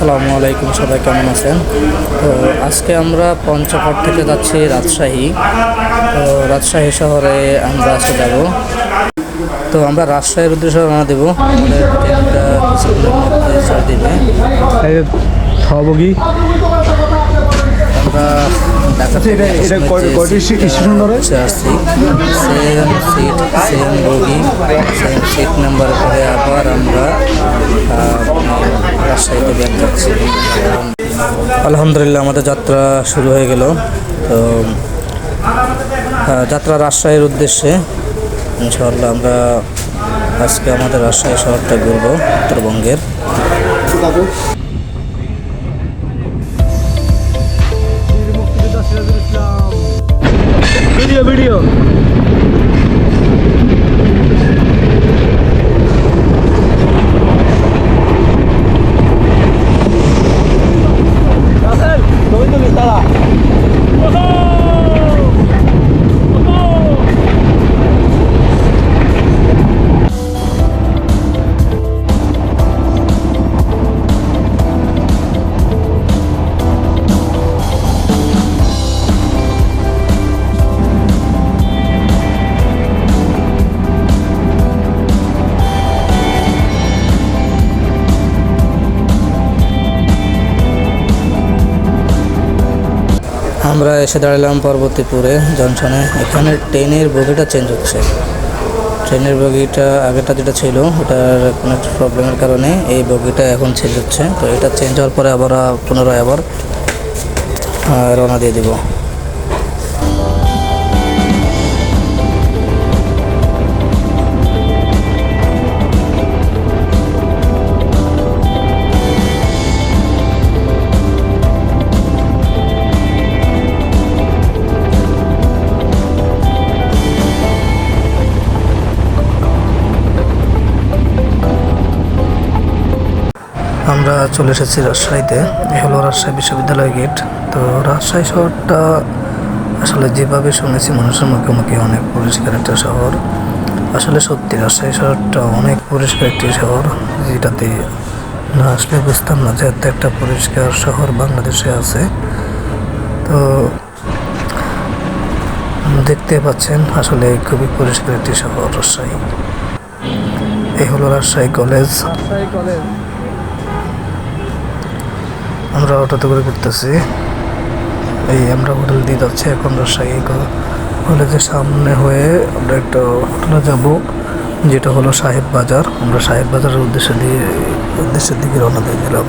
আসসালামু আলাইকুম সবাই কেমন আছেন? তো আজকে আমরা পঞ্চগড় থেকে যাচ্ছি রাজশাহী। তো রাজশাহী শহরে আমরা আজকে যাব। তো আমরা রাজশাহীর উদ্দেশ্যে রওনা দেবো। আমাদের ট্রেনটা কিছুক্ষণের মধ্যে ছেড়ে দিবে। আমরা ঢাকা থেকে এটা- এটা কয়- যে কয়টি সিটটা স্টেশন ধরে? আসছি সেম সিট সেম বগি সেম সিট নাম্বার করে আবার আমরা আহ, রাজশাহীতে ব্যাক যাচ্ছি আলহামদুলিল্লাহ, আমাদের যাত্রা শুরু হয়ে গেল। তো যাত্রা রাজশাহীর উদ্দেশ্যে, ইনশাআল্লাহ আমরা আজকে আমাদের রাজশাহী শহরটা ঘুরবো উত্তরবঙ্গের। আমরা এসে দাঁড়ালাম পরবর্তীপুরে জংশনে এখানে ট্রেনের বগিটা চেঞ্জ হচ্ছে। ট্রেনের বগিটা আগেটা যেটা ছিল, ওটার কোনো একটা প্রবলেমের কারণে এই বগিটা এখন চেঞ্জ হচ্ছে। তো এটা চেঞ্জ হওয়ার পরে আবার পুনরায় আবার রওনা দিয়ে দিব। আমরা চলে এসেছি রাজশাহীতে। এ হলো রাজশাহী বিশ্ববিদ্যালয় গেট। তো রাজশাহী শহরটা আসলে যেভাবে শুনেছি মানুষের মুখে মুখে অনেক পরিষ্কার একটা শহর। আসলে সত্যি রাজশাহী শহরটা অনেক পরিষ্কার একটি শহর, যেটাতে না আসলে বুঝতাম না যে এত একটা পরিষ্কার শহর বাংলাদেশে আছে। তো দেখতে পাচ্ছেন, আসলে খুবই পরিষ্কার একটি শহর রাজশাহী। এই হলো রাজশাহী কলেজ। আমরা অটোতে করে ঘুরতেছি। এই আমরা হোটেল দিয়ে যাচ্ছি, এখন রাজশাহী কলেজের সামনে হয়ে আমরা একটা হোটেলে যাব, যেটা হলো সাহেব বাজার। আমরা সাহেব বাজারের উদ্দেশ্যে দিয়ে উদ্দেশ্যের দিকে রওনা দিয়ে দিলাম।